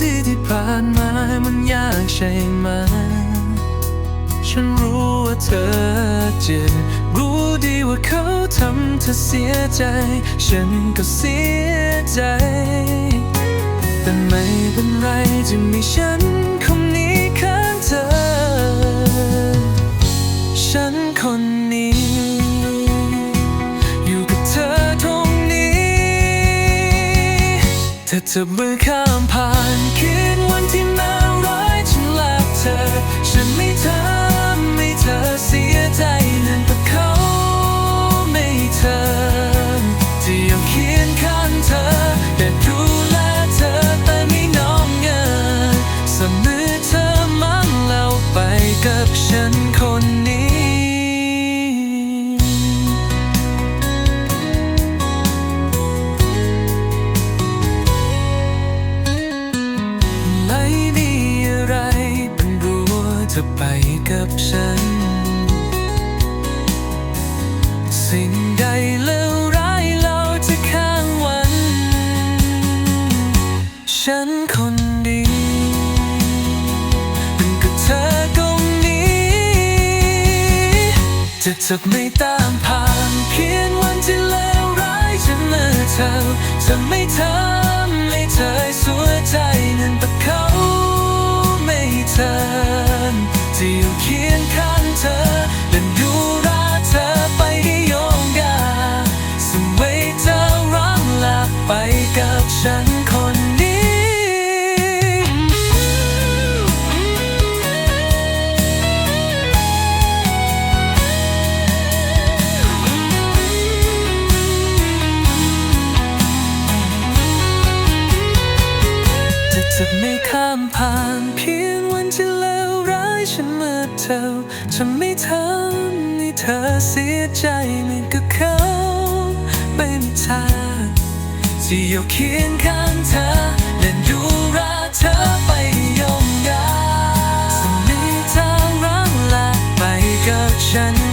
ที่ผ่านมามันยากใช่ไหม ฉันรู้ว่าเธอเจ็บรู้ดีว่าเขาทำเธอเสียใจ ฉันก็เสียใจ แต่ไม่เป็นไรจะมีฉัน ธอจะมือข้ามผ่านคืนวันที่น่าร้ายฉันรักเธอ ฉันไม่ทำให้เธอเสียใจนั่นแต่เขาไม่เธอที่ยังเคียงข้างเธอ แต่ดูแลเธอแต่ไม่น้องเงินเสมอเธอมั่งแล้วไปกับฉัน จะจับไม่ตามผ่านเพียงวันที่เลวร้ายฉันเมื่อเธอจะไม่ทำให้เธอสวยใจนั่นแต่เขาไม่เธอจะอยู่เคียงข้างเธอและดูราเธอไปให้ยงยาสมัยเธอร้องลาไปกับฉัน จะไม่ข้ามผ่านเพียงวันที่เลวร้ายฉันเมื่อเธอจะไม่ทำให้เธอเสียใจเหมือนกับเขาไม่มีทางที่อยู่เคียงข้างเธอและดูราเธอไปยงยาจะมีทางรักลาไปกับฉัน